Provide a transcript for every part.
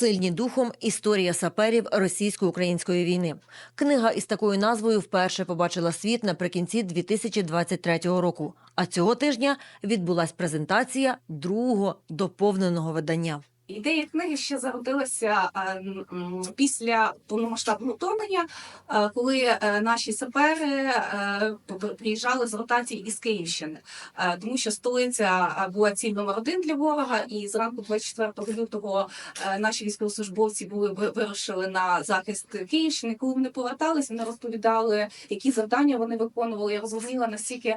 Сильні духом історія саперів російсько-української війни. Книга із такою назвою вперше побачила світ наприкінці 2023 року. А цього тижня відбулась презентація другого доповненого видання. Ідея книги ще зародилася е, після повномасштабного вторгнення, е, коли е, наші сапери приїжджали з ротації із Київщини, тому що столиця була ціль номер один для ворога. І зранку 24 лютого наші військовослужбовці були вирушили на захист Київщини. Коли вони поверталися, вони розповідали, які завдання вони виконували. Я розуміла наскільки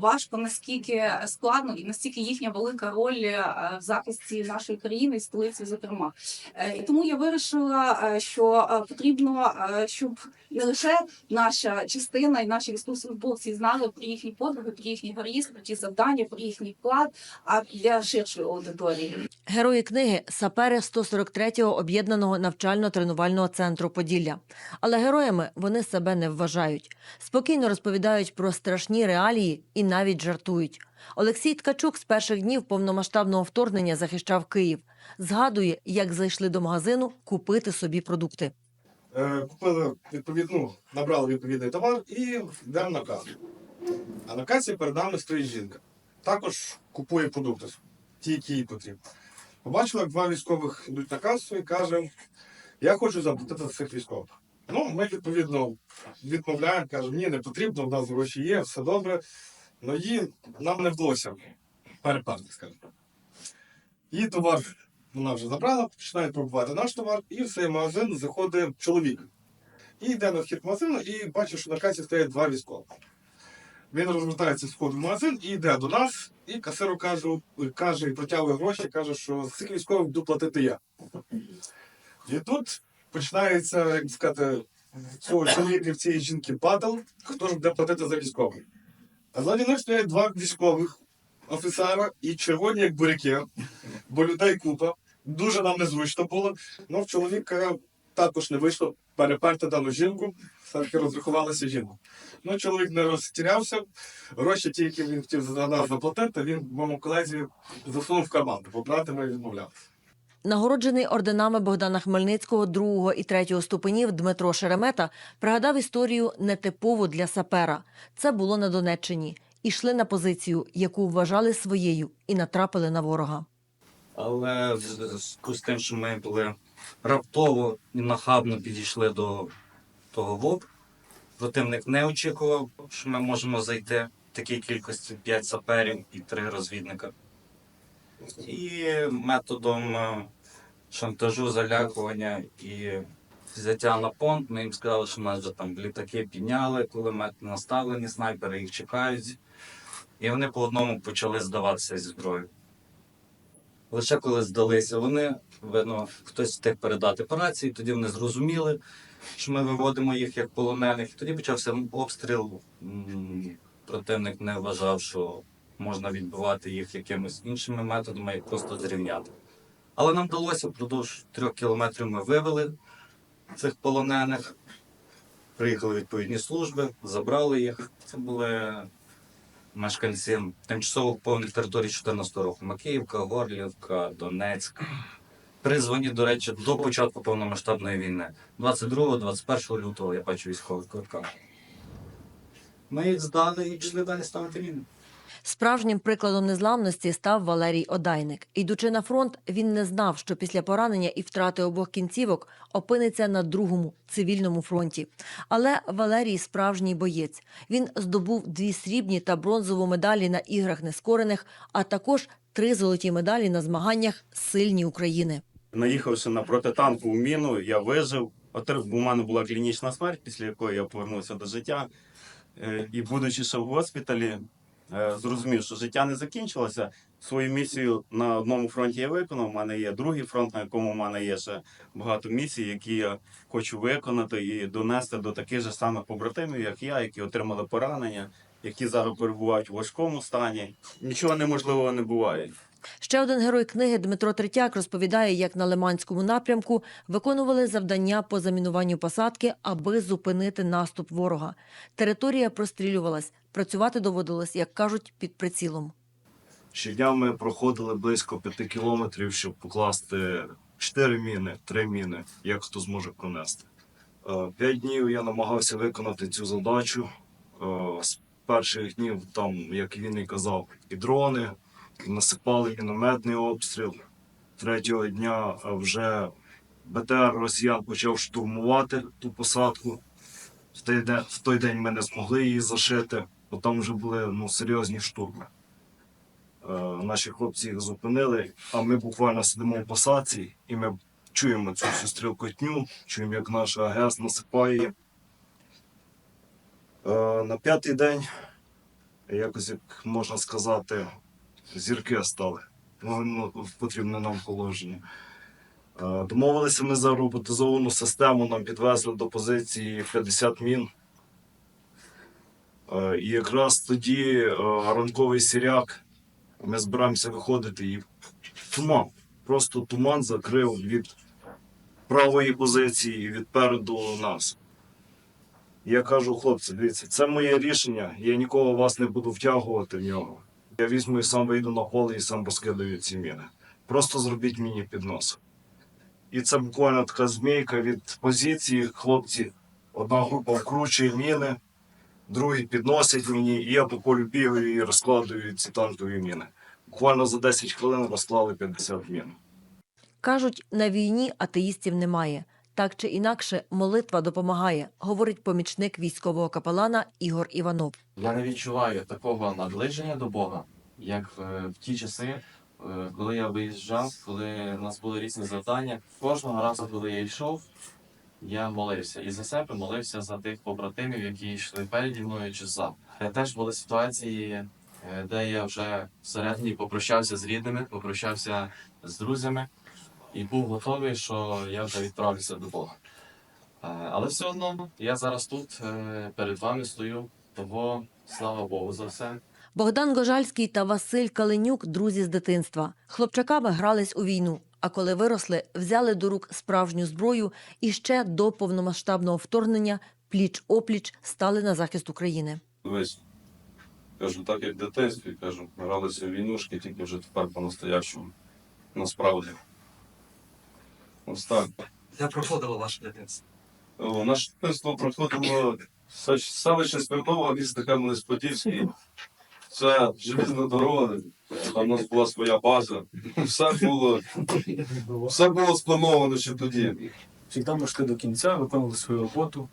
важко, наскільки складно і наскільки їхня велика роль в захисті нашої країни і столиці, зокрема. Е, І тому я вирішила, е, що е, потрібно, щоб не лише наша частина і наші військовослужбовці знали про їхні подвиги, про їхній героїзм, про ті завдання, про їхній вклад, а для ширшої аудиторії. Герої книги сапери 143-го об'єднаного навчально-тренувального центру Поділля. Але героями вони себе не вважають. Спокійно розповідають про страшні реалії і навіть жартують. Olексій Ткачук з перших днів повномасштабного вторгнення захищав Київ. Згадує, як зайшли до магазину купити собі продукти. Е, Купили відповідну, набрали відповідний товар і йдемо на касу. А на касі перед нами стоїть жінка. Також купує продукти, ті, які їй потрібні. Побачила, як два військових йдуть на касу і каже: Я хочу заплатити за цих військових. Ну, ми відповідно відмовляємо, кажемо, ні, не потрібно, в нас гроші є, все добре. Но їй нам не вдалося переплати, скажімо. Її товар вона вже забрала, починає пробувати наш товар, і в цей магазин заходить чоловік. І йде на вхід магазину і бачить, що на касі стоять два військових. Він розвертається з входу в магазин і йде до нас, і касиру каже, каже і протягує гроші, каже, що з цих військових буду платити я. І тут починається, як сказати, в цього чоловіка в цієї жінки батл, хто ж буде платити за військових. Ззаді них стоять два військових офіцера і червоні, як буряки, бо людей купа. Дуже нам незручно було. Ну, в чоловіка також не вийшло переперти дану жінку, все-таки розрахувалася жінка. Ну, чоловік не розтірявся. Гроші, ті, які він хотів за нас заплатити, він моєму колезі засунув в карман, бо брати ми відмовлялися. Нагороджений орденами Богдана Хмельницького другого і третього ступенів Дмитро Шеремета пригадав історію нетипову для сапера. Це було на Донеччині. Ішли на позицію, яку вважали своєю, і натрапили на ворога. Але з тим, що ми були раптово і нахабно підійшли до того ВОП, противник не очікував, що ми можемо зайти в такій кількості 5 саперів і 3 розвідника. І методом е, шантажу, залякування і взяття на понт, ми їм сказали, що нас вже там літаки підняли, кулемети наставлені, снайпери їх чекають. І вони по одному почали здаватися зі зброєю. Лише коли здалися вони, видно, хтось встиг передати по рації, тоді вони зрозуміли, що ми виводимо їх як полонених. Тоді почався обстріл. Противник не вважав, що можна відбивати їх якимись іншими методами, як просто зрівняти. Але нам вдалося впродовж трьох кілометрів ми вивели цих полонених, приїхали відповідні служби, забрали їх. Це були мешканці тимчасово окупованих територій 14 року. Макіївка, Горлівка, Донецьк. Призвані, до речі, до початку повномасштабної війни. 22-21 лютого я бачу військових квитках. Ми їх здали і пішли далі ставити міни. Справжнім прикладом незламності став Валерій Одайник. Йдучи на фронт, він не знав, що після поранення і втрати обох кінцівок опиниться на другому цивільному фронті. Але Валерій справжній боєць. Він здобув дві срібні та бронзову медалі на іграх нескорених, а також три золоті медалі на змаганнях Сильні України. Наїхавши на протитанкову міну, я вижив. Отр- У мене була клінічна смерть, після якої я повернувся до життя. Е, І, будучи ще в госпіталі, зрозумів, що життя не закінчилося. Свою місію на одному фронті я виконав. У мене є другий фронт, на якому в мене є ще багато місій, які я хочу виконати і донести до таких же самих побратимів, як я, які отримали поранення, які зараз перебувають у важкому стані. Нічого неможливого не буває. Ще один герой книги Дмитро Третяк розповідає, як на Лиманському напрямку виконували завдання по замінуванню посадки, аби зупинити наступ ворога. Територія прострілювалась. Працювати доводилось, як кажуть, під прицілом. Щодня ми проходили близько п'яти кілометрів, щоб покласти чотири міни, три міни, як хто зможе пронести. Е, П'ять днів я намагався виконати цю задачу. Е, З перших днів, там, як він і казав, і дрони, насипали мінометний обстріл. Третього дня вже БТР росіян почав штурмувати ту посадку. В той день, в той день ми не змогли її зашити, бо там вже були ну, серйозні штурми. Е, наші хлопці їх зупинили, а ми буквально сидимо в посадці, і ми чуємо цю всю стрілкотню, чуємо, як наш АГС насипає. Е, на п'ятий день, якось, як можна сказати, зірки стали ну, ну, потрібне нам положення. Е, Домовилися ми за роботизовану систему, нам підвезли до позиції 50 мін. Е, І якраз тоді е, ранковий сіряк, ми збираємося виходити і туман. Просто туман закрив від правої позиції від переду нас. Я кажу, хлопці, дивіться, це моє рішення, я нікого вас не буду втягувати в нього. Я візьму і сам вийду на поле і сам розкидаю ці міни. Просто зробіть мені піднос. І це буквально така змійка від позиції. Хлопці, одна група вкручує міни, другі підносять мені, і я по полю бігаю і розкладую ці танкові міни. Буквально за 10 хвилин розклали 50 мін. Кажуть, на війні атеїстів немає. Так чи інакше, молитва допомагає, говорить помічник військового капелана Ігор Іванов. Я не відчуваю такого наближення до Бога, як в, в ті часи, е, коли я виїжджав, коли у нас були різні завдання. Кожного разу, коли я йшов, я молився і за себе молився за тих побратимів, які йшли переді мною чи за. Е, Теж були ситуації, е, де я вже всередині попрощався з рідними, попрощався з друзями і був готовий, що я вже відправлюся до Бога. Е, Але все одно я зараз тут е, перед вами стою. Того слава Богу за все. Богдан Гожальський та Василь Каленюк друзі з дитинства. Хлопчаками грались у війну. А коли виросли, взяли до рук справжню зброю і ще до повномасштабного вторгнення пліч опліч стали на захист України. Дивись, кажу, так як в дитинстві, кажу, гралися в війнушки, тільки вже тепер по-настоящому. Насправді. Ось так. Як проходило ваше дитинство? О, Наше дитинство проходило селище Смірнова, місто Кам'янець-Подільський. Це желізна дорога, там у нас була своя база. Все було, все було сплановано ще тоді. Завжди ми йшли до кінця, виконували свою роботу.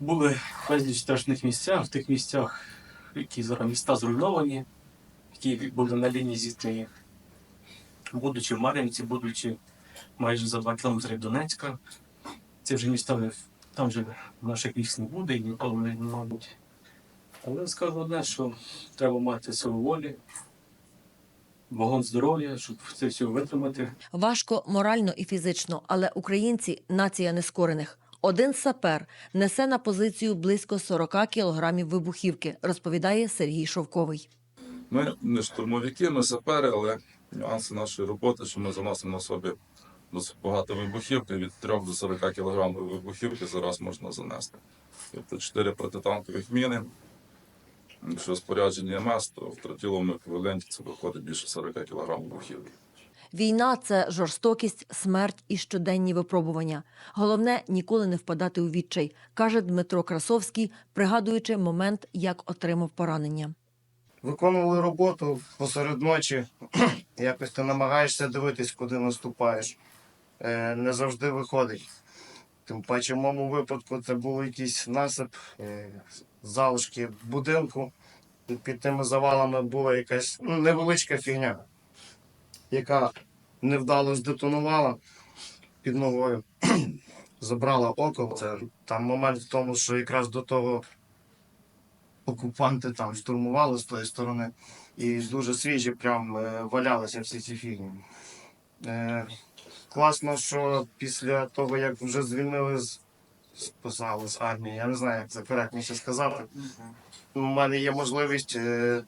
Були безліч страшних місцях, в тих місцях, які зараз міста зруйновані, які були на лінії зіткнення. Будучи в Мар'їнці, будучи майже за два кілометри Донецька, ці вже міста там вже наших військ не буде і ніколи не мабуть. Але скажу одне, що треба мати силу волі, вагон здоров'я, щоб це все витримати. Важко морально і фізично, але українці нація нескорених. Один сапер несе на позицію близько 40 кілограмів вибухівки, розповідає Сергій Шовковий. Ми не штурмовики, ми сапери, але нюанси нашої роботи, що ми заносимо на собі досить багато вибухівки, від 3 до 40 кг вибухівки зараз можна занести. Тобто 4 протитанкових міни. Якщо спорядження МС, то в тротіловому еквіваленті це виходить більше 40 кг вибухівки. Війна це жорстокість, смерть і щоденні випробування. Головне ніколи не впадати у відчай, каже Дмитро Красовський, пригадуючи момент, як отримав поранення. Виконували роботу посеред ночі. Якось ти намагаєшся дивитись, куди наступаєш. Е, Не завжди виходить. Тим паче, в моєму випадку це був якийсь насип, е, залишки будинку. Під тими завалами була якась ну, невеличка фігня, яка невдало здетонувала під ногою. Забрала око. Це там момент в тому, що якраз до того окупанти там штурмували з тої сторони, і дуже свіжі прям е, валялися всі ці фігні. Класно, що після того, як вже звільнили з списали з армії, я не знаю, як це коректніше сказати. У мене є можливість е,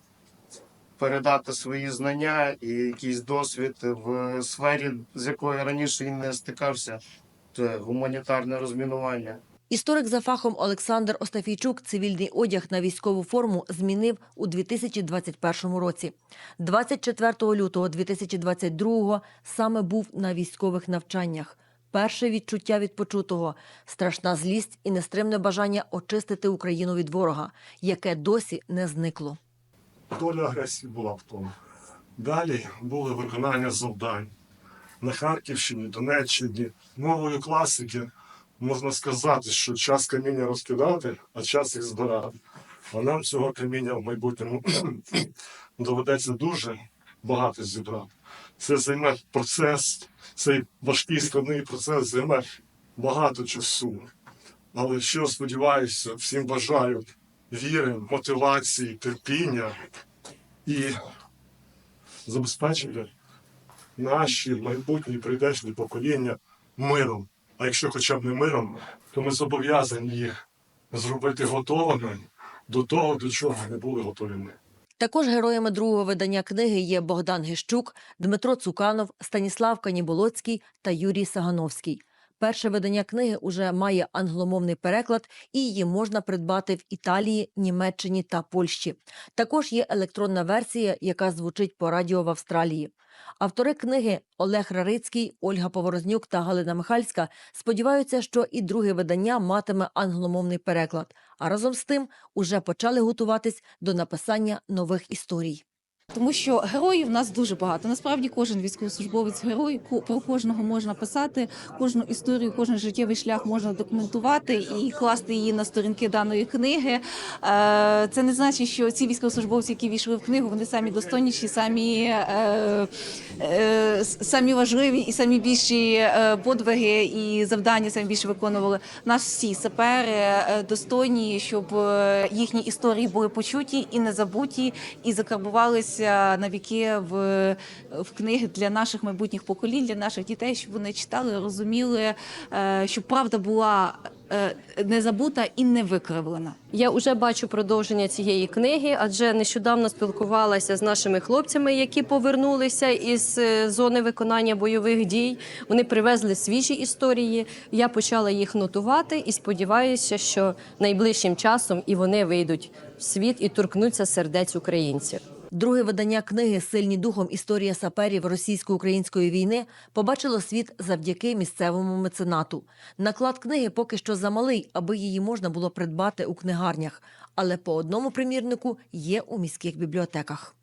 передати свої знання і якийсь досвід в сфері, з якою раніше і не стикався. Це гуманітарне розмінування. Історик за фахом Олександр Остафійчук цивільний одяг на військову форму змінив у 2021 році. 24 лютого 2022 саме був на військових навчаннях. Перше відчуття від почутого – страшна злість і нестримне бажання очистити Україну від ворога, яке досі не зникло. доля агресії була в тому. Далі були виконання завдань на Харківщині, Донеччині. Мовою класики можна сказати, що час каміння розкидати, а час їх збирати. А нам цього каміння в майбутньому доведеться дуже багато зібрати. Це займе процес, цей важкий складний процес займе багато часу. Але що сподіваюся, всім бажаю віри, мотивації, терпіння і забезпечити наші майбутні прийдешні покоління миром. А якщо хоча б не миром, то ми зобов'язані їх зробити готовими до того, до чого не були готові ми. Також героями другого видання книги є Богдан Гищук, Дмитро Цуканов, Станіслав Каніболоцький та Юрій Сагановський. Перше видання книги уже має англомовний переклад, і її можна придбати в Італії, Німеччині та Польщі. Також є електронна версія, яка звучить по радіо в Австралії. Автори книги Олег Рарицький, Ольга Поворознюк та Галина Михальська сподіваються, що і друге видання матиме англомовний переклад, а разом з тим уже почали готуватись до написання нових історій. Тому що героїв в нас дуже багато. Насправді кожен військовослужбовець герой про кожного можна писати, кожну історію, кожен життєвий шлях можна документувати і класти її на сторінки даної книги. Е, Це не значить, що ці військовослужбовці, які війшли в книгу, вони самі достойніші, самі, е, е, самі важливі і самі більші подвиги і завдання самі більше виконували. Нас всі сапери достойні, щоб їхні історії були почуті і не забуті, і закарбувалися на віки в, в книги для наших майбутніх поколінь, для наших дітей, щоб вони читали, розуміли, е, щоб правда була е, не забута і не викривлена. Я вже бачу продовження цієї книги, адже нещодавно спілкувалася з нашими хлопцями, які повернулися із е, зони виконання бойових дій. Вони привезли свіжі історії. Я почала їх нотувати і сподіваюся, що найближчим часом і вони вийдуть світ і торкнуться сердець українців. Друге видання книги Сильні духом історія саперів російсько-української війни побачило світ завдяки місцевому меценату. Наклад книги поки що замалий, аби її можна було придбати у книгарнях, але по одному примірнику є у міських бібліотеках.